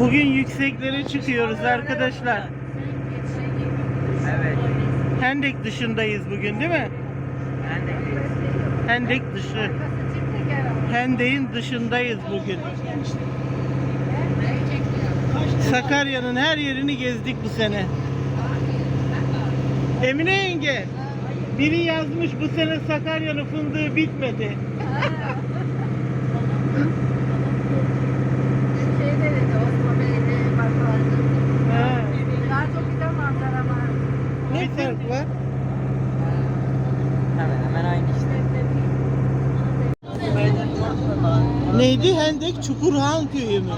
Bugün yükseklere çıkıyoruz arkadaşlar. Evet. Hendek dışındayız bugün değil mi? De Hendek dışı. Hendek'in dışındayız bugün. Sakarya'nın her yerini gezdik bu sene. Emine yenge, biri yazmış bu sene Sakarya'nın fındığı bitmedi. Ha, ne fark var? hemen hemen aynı işte. Neydi? Hendek Çukurhan köyü mü?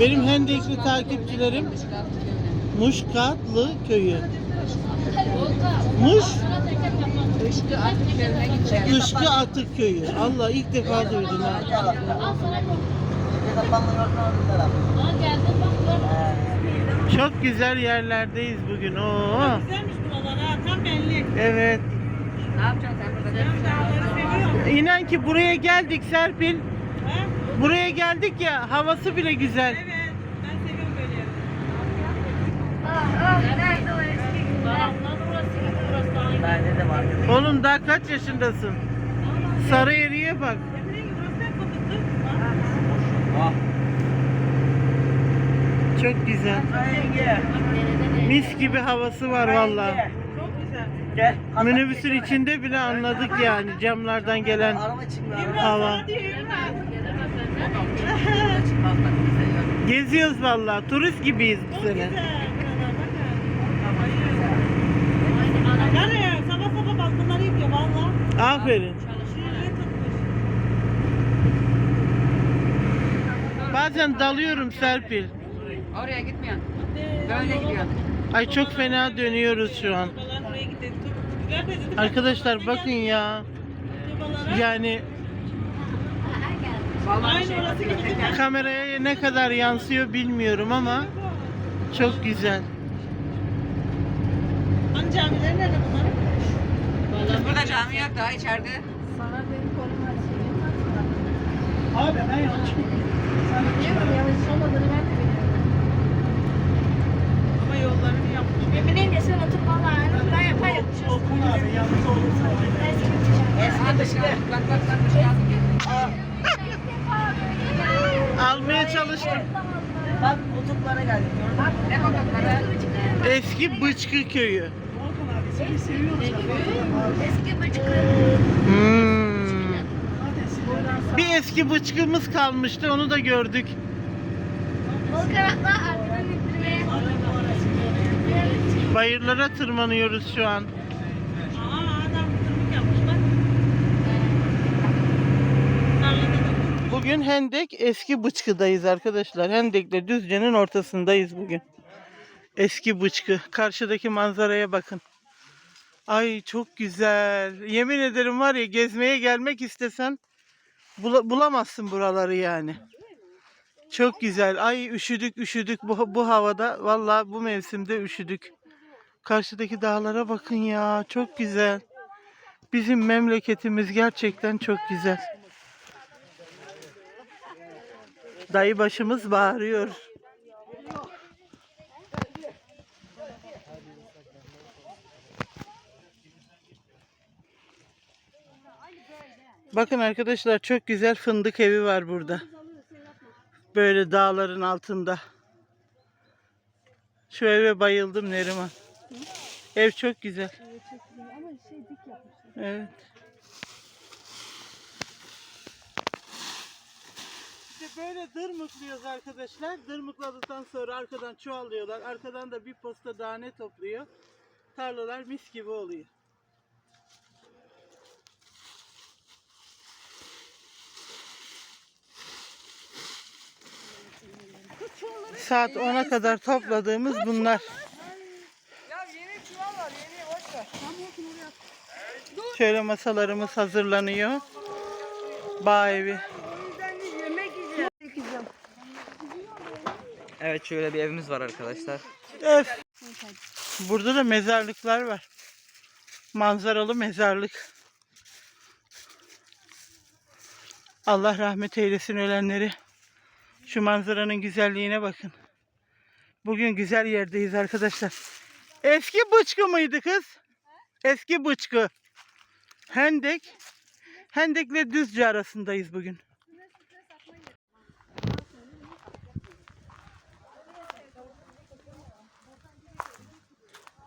Benim Hendekli takipçilerim Muşkatlı köyü. Muş Işkı Atık köyü. Allah ilk defa duydum ha. Çok güzel yerlerdeyiz bugün. Oo. Güzelmiş ha tam belli. Evet. Ne yapacaksın sen burada? Ben dağları seviyorum. İnan ki buraya geldik Serpil. Ha? Buraya geldik ya havası bile güzel. Evet. Ben seviyorum böyle yerleri. Bende de var. Oğlum daha kaç yaşındasın? Sarı eriye bak. Emine gibi burası hep fındıklı. Ah. Çok güzel. Mis gibi havası var güzel. Gel. Minibüsün içinde bile anladık yani camlardan gelen Hava. geziyoruz vallahi. Turist gibiyiz bu sene. Sabah sabah balkonları yıkıyor valla. Aferin. Bazen dalıyorum Serpil. Oraya gitmiyorsun. Böyle yola gidiyorsun. Ay çok fena dönüyoruz şu an. Arkadaşlar bakın ya. Yani Vallahi şey kameraya ne kadar yansıyor bilmiyorum ama çok güzel. Hani camiler nerede bunların? Burada cami yok daha içeride. Abi ben yanlış Ama yollarını yapmış. Okun abi yanlış olursa. Eski dışarı. Bak bak bak dışarı. Bak kutuplara geldik. Bak ne kutupları? Eski Bıçkı köyü. Seni seviyorum Hmm. Bir eski bıçkımız kalmıştı onu da gördük. Bayırlara tırmanıyoruz şu an. Bugün Hendek eski Bıçkı'dayız arkadaşlar. Hendek'le Düzce'nin ortasındayız bugün. Eski Bıçkı. Karşıdaki manzaraya bakın. Ay çok güzel. Yemin ederim var ya gezmeye gelmek istesen bula- bulamazsın buraları yani. Çok güzel. Ay üşüdük üşüdük bu, bu havada. Vallahi bu mevsimde üşüdük. Karşıdaki dağlara bakın ya. Çok güzel. Bizim memleketimiz gerçekten çok güzel. Dayı başımız bağırıyor. Bakın arkadaşlar çok güzel fındık evi var burada. Böyle dağların altında. Şu eve bayıldım Neriman. Ev çok güzel. Evet. Böyle dırmıklıyoruz arkadaşlar. Dırmıkladıktan sonra arkadan çuvallıyorlar. Arkadan da bir posta tane topluyor. Tarlalar mis gibi oluyor. Saat 10'a kadar topladığımız bunlar. Şöyle masalarımız hazırlanıyor. Bağ evi. Evet şöyle bir evimiz var arkadaşlar. Öf. Burada da mezarlıklar var. Manzaralı mezarlık. Allah rahmet eylesin ölenleri. Şu manzaranın güzelliğine bakın. Bugün güzel yerdeyiz arkadaşlar. Eski bıçkı mıydı kız? Eski bıçkı. Hendek. Hendekle Düzce arasındayız bugün.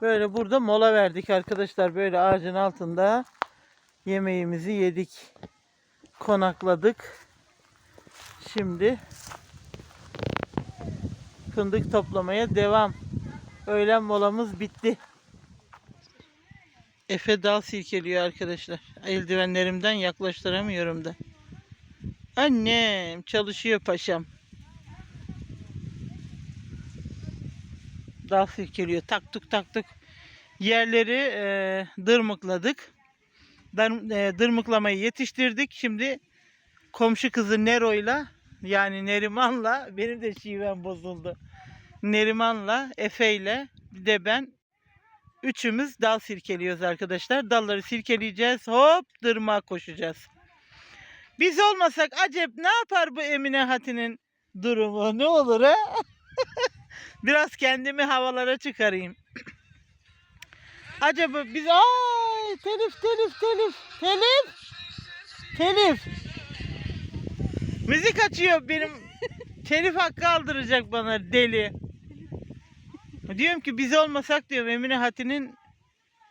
Böyle burada mola verdik arkadaşlar. Böyle ağacın altında yemeğimizi yedik. Konakladık. Şimdi fındık toplamaya devam. Öğlen molamız bitti. Efe dal silkeliyor arkadaşlar. Eldivenlerimden yaklaştıramıyorum da. Annem çalışıyor paşam. Dal silkeliyor. Taktık taktık. Yerleri e, dırmıkladık. Dar, e, dırmıklamayı yetiştirdik. Şimdi komşu kızı Nero'yla yani Neriman'la benim de şivem bozuldu. Neriman'la Efe'yle bir de ben üçümüz dal sirkeliyoruz arkadaşlar. Dalları sirkeleyeceğiz. Hop dırmağa koşacağız. Biz olmasak acep ne yapar bu Emine Hati'nin durumu? Ne olur ha? Biraz kendimi havalara çıkarayım. Acaba biz ay telif telif telif telif telif Müzik açıyor benim telif hakkı aldıracak bana deli. Diyorum ki biz olmasak diyorum Emine Hati'nin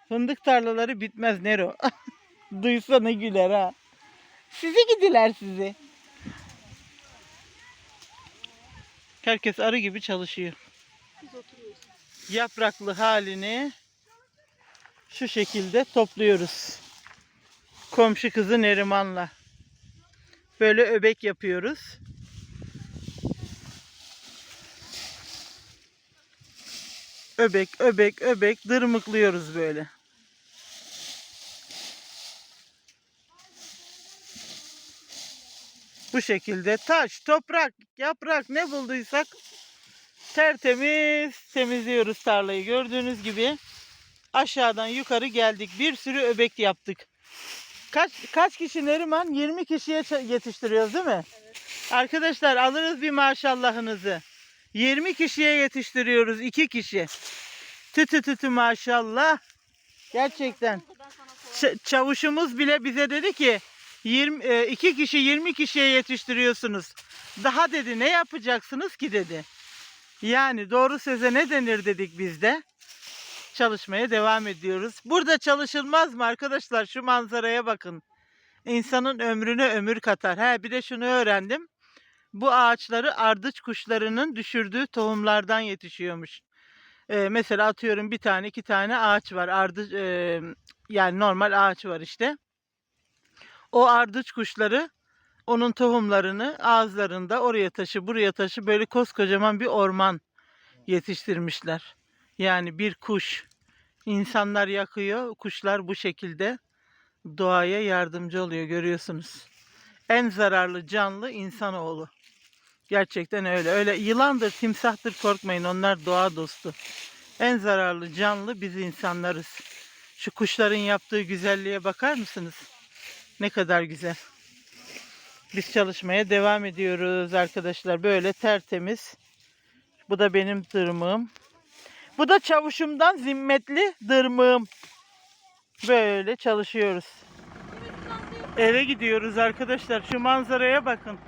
fındık tarlaları bitmez Nero. Duysa ne güler ha. Sizi gidiler sizi. Herkes arı gibi çalışıyor. Yapraklı halini şu şekilde topluyoruz. Komşu kızı Neriman'la. Böyle öbek yapıyoruz. Öbek, öbek, öbek dırmıklıyoruz böyle. Bu şekilde taş, toprak, yaprak ne bulduysak tertemiz temizliyoruz tarlayı. Gördüğünüz gibi aşağıdan yukarı geldik. Bir sürü öbek yaptık. Kaç kaç kişi Neriman? 20 kişiye yetiştiriyoruz değil mi? Arkadaşlar alırız bir maşallahınızı. 20 kişiye yetiştiriyoruz. 2 kişi. Tütü tütü maşallah. Gerçekten. Çavuşumuz bile bize dedi ki 20 e, iki kişi 20 kişiye yetiştiriyorsunuz. Daha dedi ne yapacaksınız ki dedi. Yani doğru söze ne denir dedik biz de. Çalışmaya devam ediyoruz. Burada çalışılmaz mı arkadaşlar? Şu manzaraya bakın. İnsanın ömrüne ömür katar. Ha bir de şunu öğrendim. Bu ağaçları ardıç kuşlarının düşürdüğü tohumlardan yetişiyormuş. Ee, mesela atıyorum bir tane iki tane ağaç var. Ardıç e, yani normal ağaç var işte. O ardıç kuşları onun tohumlarını ağızlarında oraya taşı buraya taşı böyle koskocaman bir orman yetiştirmişler. Yani bir kuş insanlar yakıyor, kuşlar bu şekilde doğaya yardımcı oluyor görüyorsunuz. En zararlı canlı insanoğlu. Gerçekten öyle. Öyle yılandır, timsahtır korkmayın. Onlar doğa dostu. En zararlı canlı biz insanlarız. Şu kuşların yaptığı güzelliğe bakar mısınız? Ne kadar güzel. Biz çalışmaya devam ediyoruz arkadaşlar. Böyle tertemiz. Bu da benim tırmığım. Bu da çavuşumdan zimmetli dırmığım. Böyle çalışıyoruz. Eve gidiyoruz arkadaşlar. Şu manzaraya bakın.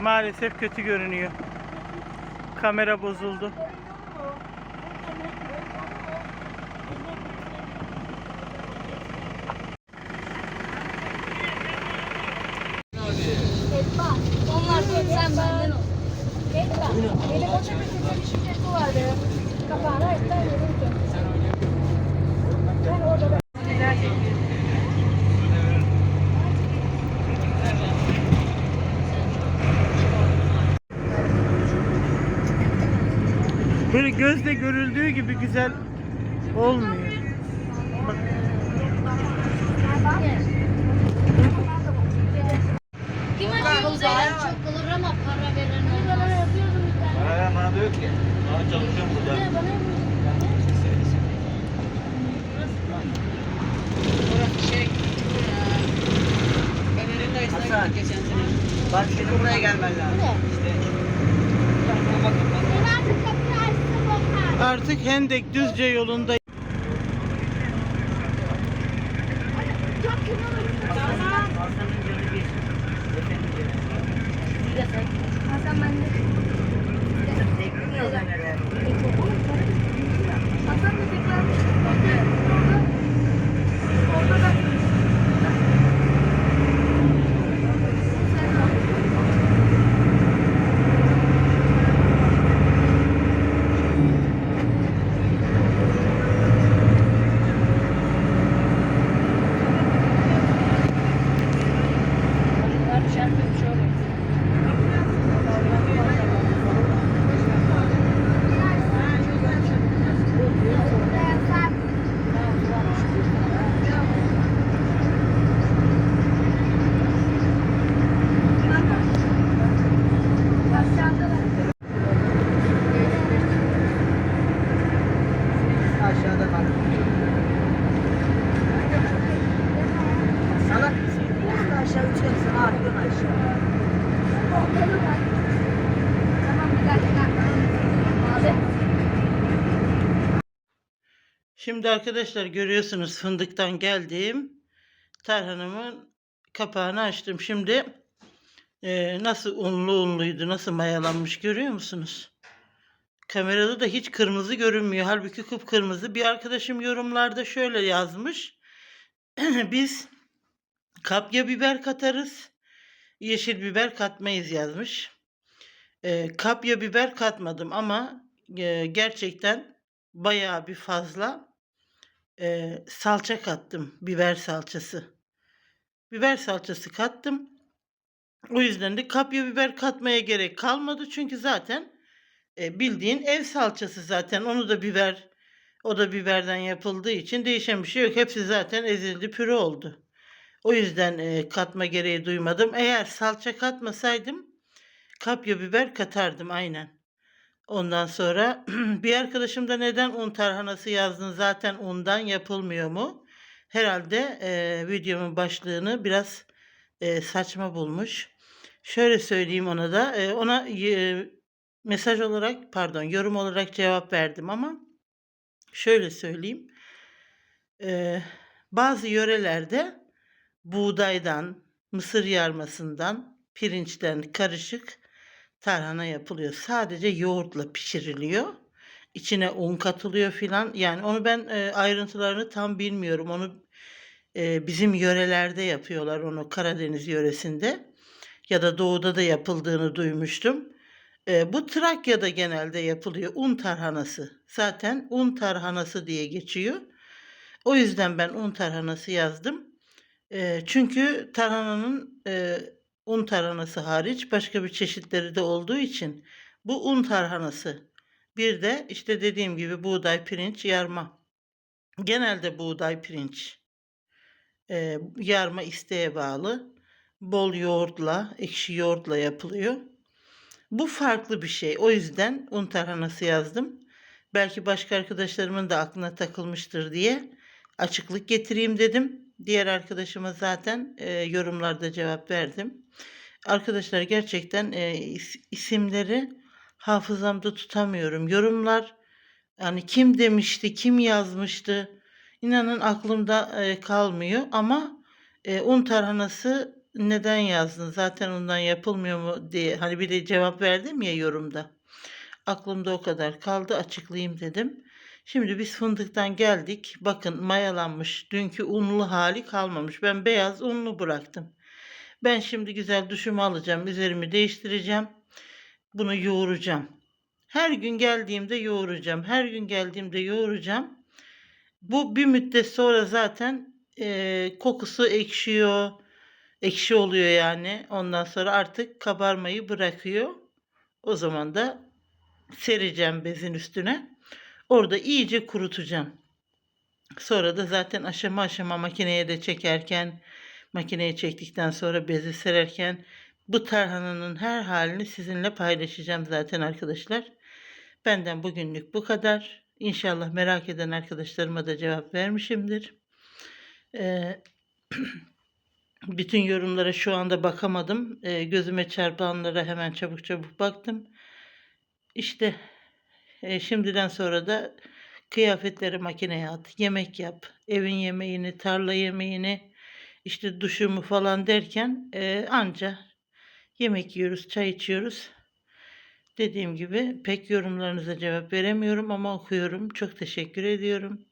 Maalesef kötü görünüyor. Kamera bozuldu. Onlar da sen benden ol. Etla. Benim o tepesinde bir şirketi vardı. Kapağına etler yürürdü. Ben orada Böyle gözle görüldüğü gibi güzel olmuyor. Bak, Kim acıyor Zeylan çok olur ama para veren olmaz. Ben yapıyordum bir tane. Bana bana da yok ki. Bana çalışıyorum burada. Burası şey, e, Geçen sene. Bak senin buraya gelmen lazım. İşte. Ben artık kapıyı açtım bakar. Artık Hendek Düzce yolunda Çok kınalı. Hasan'ın canı bir. Efendim canı. Hasan ben de. Zevkli yoldan herhalde. Hasan da tekrar. Orada da. Çocuklar düşerse bir şey olur. Aşağıda bak. Salak mısın? Aşağı uçuyorsun. Sana atıyorsun aşağı. Tamam bir dakika. Abi. Şimdi arkadaşlar görüyorsunuz fındıktan geldim. Tarhanamın kapağını açtım. Şimdi e, nasıl unlu unluydu, nasıl mayalanmış görüyor musunuz? Kamerada da hiç kırmızı görünmüyor. Halbuki kıpkırmızı. Bir arkadaşım yorumlarda şöyle yazmış. Biz kapya biber katarız. Yeşil biber katmayız yazmış. E, kapya biber katmadım ama e, gerçekten bayağı bir fazla e, salça kattım. Biber salçası. Biber salçası kattım. O yüzden de kapya biber katmaya gerek kalmadı. Çünkü zaten e, bildiğin ev salçası zaten. Onu da biber, o da biberden yapıldığı için değişen bir şey yok. Hepsi zaten ezildi, püre oldu. O yüzden e, katma gereği duymadım. Eğer salça katmasaydım kapya biber katardım aynen. Ondan sonra bir arkadaşım da neden un tarhanası yazdın zaten undan yapılmıyor mu? Herhalde e, videomun başlığını biraz e, saçma bulmuş. Şöyle söyleyeyim ona da e, ona e, mesaj olarak pardon yorum olarak cevap verdim ama şöyle söyleyeyim. E, bazı yörelerde buğdaydan, mısır yarmasından, pirinçten karışık tarhana yapılıyor. Sadece yoğurtla pişiriliyor. İçine un katılıyor filan. Yani onu ben e, ayrıntılarını tam bilmiyorum. Onu e, bizim yörelerde yapıyorlar onu Karadeniz yöresinde. Ya da doğuda da yapıldığını duymuştum. E, bu Trakya'da genelde yapılıyor. Un tarhanası. Zaten un tarhanası diye geçiyor. O yüzden ben un tarhanası yazdım. E, çünkü tarhananın e, un tarhanası hariç başka bir çeşitleri de olduğu için bu un tarhanası. Bir de işte dediğim gibi buğday, pirinç, yarma. Genelde buğday, pirinç. Ee, yarma isteğe bağlı. Bol yoğurtla, ekşi yoğurtla yapılıyor. Bu farklı bir şey. O yüzden un tarhanası yazdım. Belki başka arkadaşlarımın da aklına takılmıştır diye açıklık getireyim dedim. Diğer arkadaşıma zaten e, yorumlarda cevap verdim. Arkadaşlar gerçekten e, is- isimleri hafızamda tutamıyorum. Yorumlar yani kim demişti, kim yazmıştı inanın aklımda e, kalmıyor ama e, un tarhanası neden yazdın? Zaten ondan yapılmıyor mu diye hani bir de cevap verdim ya yorumda. Aklımda o kadar kaldı açıklayayım dedim. Şimdi biz fındıktan geldik. Bakın mayalanmış. Dünkü unlu hali kalmamış. Ben beyaz unlu bıraktım. Ben şimdi güzel duşumu alacağım. Üzerimi değiştireceğim. Bunu yoğuracağım. Her gün geldiğimde yoğuracağım. Her gün geldiğimde yoğuracağım. Bu bir müddet sonra zaten e, kokusu ekşiyor. Ekşi oluyor yani. Ondan sonra artık kabarmayı bırakıyor. O zaman da sereceğim bezin üstüne. Orada iyice kurutacağım. Sonra da zaten aşama aşama makineye de çekerken, makineye çektikten sonra bezi sererken bu tarhananın her halini sizinle paylaşacağım zaten arkadaşlar. Benden bugünlük bu kadar. İnşallah merak eden arkadaşlarıma da cevap vermişimdir. Ee, Bütün yorumlara şu anda bakamadım. Ee, gözüme çarpanlara hemen çabuk çabuk baktım. İşte e, şimdiden sonra da kıyafetleri makineye at, yemek yap, evin yemeğini, tarla yemeğini, işte duşumu falan derken e, anca yemek yiyoruz, çay içiyoruz. Dediğim gibi pek yorumlarınıza cevap veremiyorum ama okuyorum. Çok teşekkür ediyorum.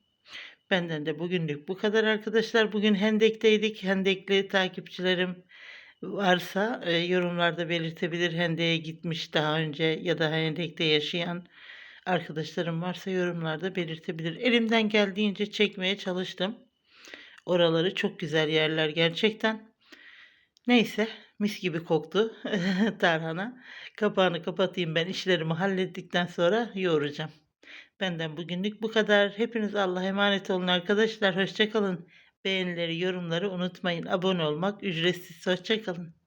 Benden de bugünlük bu kadar arkadaşlar. Bugün Hendek'teydik. Hendekli takipçilerim varsa e, yorumlarda belirtebilir. Hendek'e gitmiş daha önce ya da Hendek'te yaşayan arkadaşlarım varsa yorumlarda belirtebilir. Elimden geldiğince çekmeye çalıştım. Oraları çok güzel yerler gerçekten. Neyse mis gibi koktu tarhana. Kapağını kapatayım ben işlerimi hallettikten sonra yoğuracağım. Benden bugünlük bu kadar. Hepiniz Allah'a emanet olun arkadaşlar. Hoşçakalın. Beğenileri, yorumları unutmayın. Abone olmak ücretsiz. Hoşçakalın.